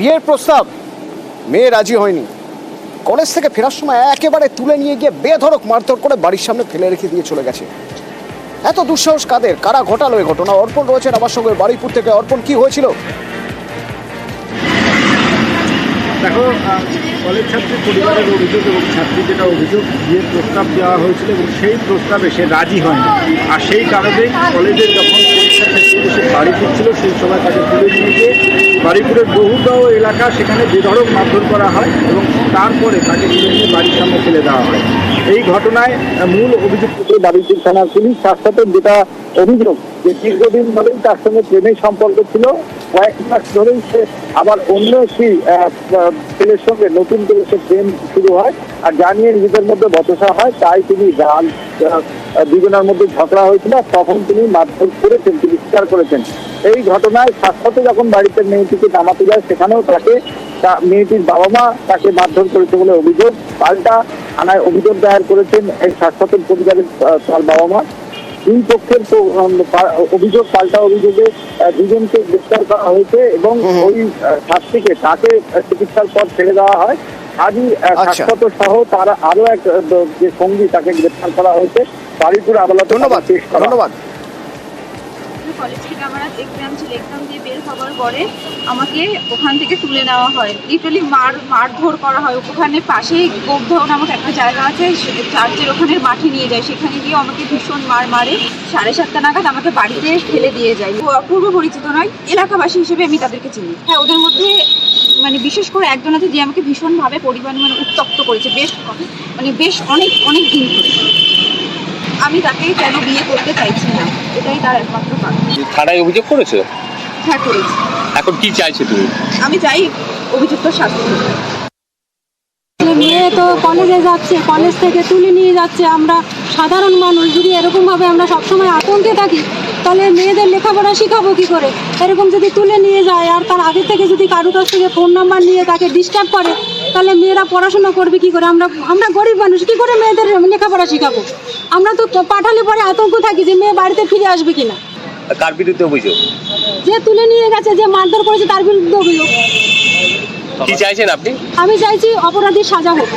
বিয়ের প্রস্তাব। মেয়ে রাজি হয়নি। কলেজ থেকে ফেরার সময় একেবারে তুলে নিয়ে গিয়ে বেধড়ক মারধর করে বাড়ির সামনে ফেলে রেখে দিয়ে চলে গেছে। এত দুঃসাহস কাদের? কারা ঘটালো এই ঘটনা? অর্পণ রয়েছেন আমার সঙ্গে বাড়িপুর থেকে। অর্পণ, কি হয়েছিল? দেখো কলেজ ছাত্রীর পরিবারের অভিযোগ এবং ছাত্রী যেটা অভিযোগ, বিয়ের প্রস্তাব দেওয়া হয়েছিল এবং সেই প্রস্তাবে সে রাজি হয়নি। আর সেই কারণেই কলেজের যখন পরীক্ষা শেষ সে বাড়ি ফিরছিল, সেই সময় তাকে তুলে নিয়ে গিয়ে বাড়িপুরের বহুগাঁও এলাকা, সেখানে বেধড়ক মারধর করা হয় এবং তারপরে তাকে নিয়ে বাড়ির সামনে ফেলে দেওয়া হয়। এই ঘটনায় মূল অভিযুক্ত বাণিজ্যিক থানার পুলিশ, তার সাথে যেটা অভিযোগ যে দীর্ঘদিন ধরেই তার সঙ্গে প্রেমের সম্পর্ক ছিল কয়েক মাস ধরেই সে আবার অন্য একটি ছেলের সঙ্গে, নতুন করে সে প্রেম শুরু হয় আর জানিয়ে নিজেদের মধ্যে বচসা হয়, তাই তিনি গান দুজনের মধ্যে ঝগড়া হয়েছিল, তখন তিনি মারধর করেছেন তিনি স্বীকার করেছেন। এই ঘটনায় সাক্ষাতে যখন বাড়িতে মেয়েটিকে নামাতে যায়, সেখানেও তাকে, তা মেয়েটির বাবা মা তাকে মারধর করেছে বলে অভিযোগ, পাল্টা থানায় অভিযোগ দায়ের করেছেন এই স্বাস্থ্যের পরিবারের তার বাবা মা দুই পক্ষের অভিযোগ, পাল্টা অভিযোগে দুজনকে গ্রেপ্তার করা হয়েছে এবং ওই ছাত্রীকে তাকে চিকিৎসার পর ছেড়ে দেওয়া হয়। আজই আচ্ছা। সহ তারা আরও এক যে সঙ্গী তাকে গ্রেপ্তার করা হয়েছে। বাড়িপুর আদালতে ধন্যবাদ পেশ ধন্যবাদ কলেজ থেকে আমার আজ এক্সাম ছিল এক্সাম দিয়ে বের হওয়ার পরে আমাকে ওখান থেকে তুলে নেওয়া হয়। লিটারালি মার, মারধর করা হয়। ওখানে পাশেই গোপধর নামক একটা জায়গা আছে চার্চের ওখানে মাঠে নিয়ে যায়। সেখানে গিয়ে আমাকে ভীষণ মার মারে। সাড়ে সাতটা নাগাদ আমাকে বাড়িতে ফেলে দিয়ে যায়। ও- পূর্ব পরিচিত নয়, এলাকাবাসী হিসেবে আমি তাদেরকে চিনি। হ্যাঁ ওদের মধ্যে মানে বিশেষ করে একজন আছে, যে আমাকে ভীষণভাবে পরিমাণ মানে উত্তপ্ত করেছে। বেশ মানে বেশ অনেক অনেক দিন ধরে। আমি তাকে কেন বিয়ে করতে চাইছি না? এটাই তার একমাত্র কারণ। থানায় অভিযোগ করেছ? হ্যাঁ করেছি। এখন কি চাইছো তুমি? আমি চাই অভিযুক্ত শাস্তি। মেয়ে তো কলেজে যাচ্ছে কলেজ থেকে তুলে নিয়ে যাচ্ছে। আমরা সাধারণ মানুষ যদি এরকমভাবে আমরা সবসময় আতঙ্কে থাকি তাহলে মেয়েদের লেখাপড়া শেখাবো কী করে? এরকম যদি তুলে নিয়ে যায় আর তার আগে থেকে যদি কারও কাছ থেকে ফোন নাম্বার নিয়ে তাকে ডিস্টার্ব করে তাহলে মেয়েরা পড়াশোনা করবে কি করে? আমরা আমরা গরিব মানুষ কি করে মেয়েদের লেখাপড়া শেখাবো? আমরা তো পাঠালে পরে আতঙ্ক থাকি যে মেয়ে বাড়িতে ফিরে আসবে কিনা। কার বিরুদ্ধে অভিযোগ? যে তুলে নিয়ে গেছে যে মারধর করেছে তার বিরুদ্ধে অভিযোগ। কি চাইছেন আপনি? আমি চাইছি অপরাধীর সাজা হোক।